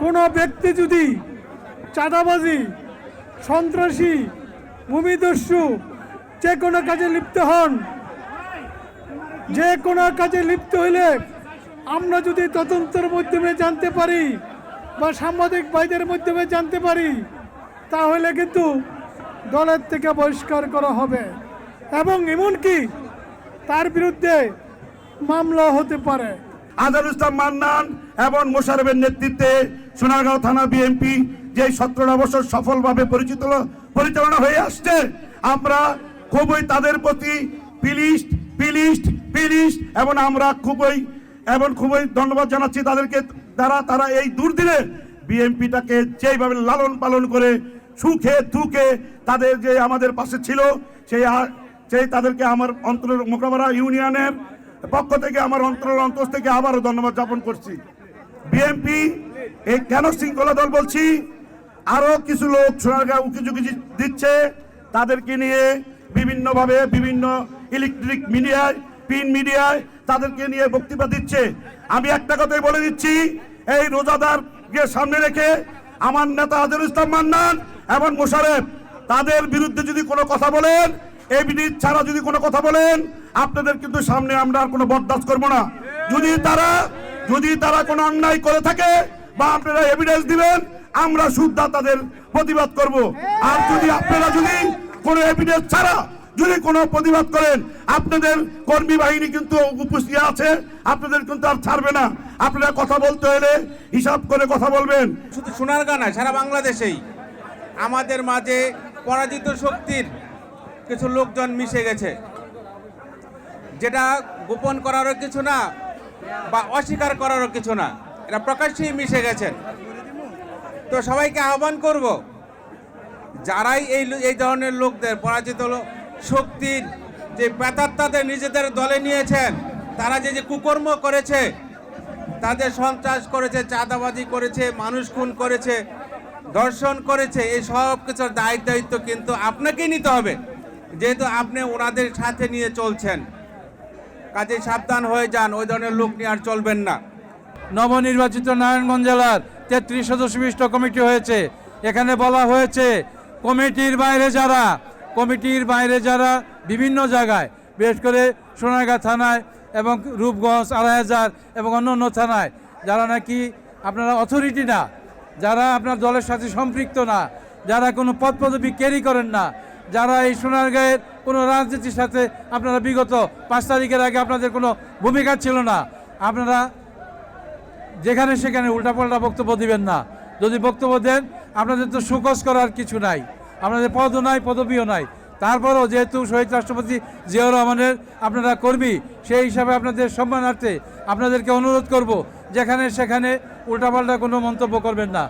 কোনো ব্যক্তি যদি চাঁদাবাজি, সন্ত্রাসী, ভূমিদস্যু যে কোনো কাজে লিপ্ত হন, যে কোনো কাজে লিপ্ত হইলে আমরা যদি তদন্তের মাধ্যমে জানতে পারি বা সাংবাদিক ভাইদের মাধ্যমে জানতে পারি, তাহলে কিন্তু দলের থেকে বহিষ্কার করা হবে। এবং এমনকি তার বিরুদ্ধে মামলা হতে পারে। আজহারুল ইসলাম মান্নান এবং মোশারফের নেতৃত্বে সোনারগাঁও থানা বিএনপি যে সতেরোটা বছর সফলভাবে পরিচিত পরিচালনা হয়ে আসছে। আমরা খুবই তাদের প্রতি পিলিস্ট পিলিস্ট পিলিস্ট এবং আমরা খুবই, এবং খুবই ধন্যবাদ জানাচ্ছি তাদেরকে তারা তারা এই দুর্দিনে বিএনপিটাকে যেইভাবে লালন পালন করে সুখে দুঃখে তাদের যে আমাদের পাশে ছিল, সেই সেই তাদেরকে আমার অন্তর মোকাবেলা ইউনিয়নের পক্ষ থেকে আমার অন্তরের অন্তর থেকে আবারও ধন্যবাদ জ্ঞাপন করছি। বিএনপি এই কেন শৃঙ্খলা দল বলছি, আরও কিছু লোক সোনারগাঁও উকি ঝুঁকি দিচ্ছে, তাদেরকে নিয়ে বিভিন্নভাবে বিভিন্ন ইলেকট্রিক মিডিয়ায় প্রিন্ট মিডিয়ায় তাদেরকে নিয়ে বক্তৃতা দিচ্ছে। আমি একটা কথাই বলে দিচ্ছি, এই রোজাদারকে সামনে রেখে আমার নেতা আজহারুল ইসলাম মান্নান এবং মোশারেফ তাদের বিরুদ্ধে যদি কোনো কথা বলেন এভিডেন্স ছাড়া যদি কোনো কথা বলেন আপনাদের কিন্তু সামনে আমরা আর কোনো বরদাস্ত করব না। যদি তারা যদি তারা কোনো অন্যায় করে থাকে বা আপনারা এভিডেন্স দিবেন, আমরা শুদ্ধা তাদের প্রতিবাদ করব। আর যদি আপনারা যদি কোনো এভিডেন্স ছাড়া যদি কোনো প্রতিবাদ করেন, আপনাদের কর্মী বাহিনী কিন্তু উপস্থিত আছে, আপনাদের কিন্তু আর ছাড়বে না। আপনারা কথা বলতে হলে হিসাব করে কথা বলবেন। শুধু সোনারগাঁ নয়, সারা বাংলাদেশেই। আমাদের মাঝে পরাজিত শক্তির কিছু লোকজন মিশে গেছে। যেটা গোপন করারও কিছু না, বা অস্বীকার করারও কিছু না এরা প্রকাশ্যেই মিশে গেছেন তো সবাইকে আহ্বান করব, যারাই এই এই ধরনের লোকদের, পরাজিত শক্তির যে প্রেতাত্মাদের নিজেদের দলে নিয়েছেন, তারা যে যে কুকর্ম করেছে, তাদের সন্ত্রাস করেছে, চাঁদাবাজি করেছে, মানুষ খুন করেছে, ধর্ষণ করেছে, এই সব কিছুর দায়িত্ব কিন্তু আপনাকেই নিতে হবে। যেহেতু আপনি ওনাদের সাথে নিয়ে চলছেন। কাজে সাবধান হয়ে যান, ওই ধরনের লোক নিয়ে আর চলবেন না। নবনির্বাচিত নারায়ণগঞ্জ জেলার তেত্রিশ সদস্য বিশিষ্ট কমিটি হয়েছে। এখানে বলা হয়েছে, কমিটির বাইরে যারা, কমিটির বাইরে যারা বিভিন্ন জায়গায়, বিশেষ করে সোনারগাঁ থানায় এবং রূপগঞ্জ আড়াই হাজার এবং অন্য অন্য থানায়, যারা নাকি আপনারা অথরিটি না, যারা আপনার দলের সাথে সম্পৃক্ত না, যারা কোনো পদ পদবি ক্যারি করেন না যারা এই সোনারগাঁয়ের কোনো রাজনীতির সাথে আপনারা বিগত পাঁচ তারিখের আগে আপনাদের কোনো ভূমিকা ছিল না, আপনারা যেখানে সেখানে উল্টাপাল্টা বক্তব্য দিবেন না। যদি বক্তব্য দেন, আপনাদের তো সুকস করার কিছু নাই। আপনাদের পদও নাই, পদবিও নাই। তারপরও যেহেতু শহীদ রাষ্ট্রপতি জিয়াউর রহমানের আপনারা কর্মী, সেই হিসাবে আপনাদের সম্মানার্থে আপনাদেরকে অনুরোধ করব, যেখানে সেখানে উল্টাপাল্টা কোনো মন্তব্য করবেন না।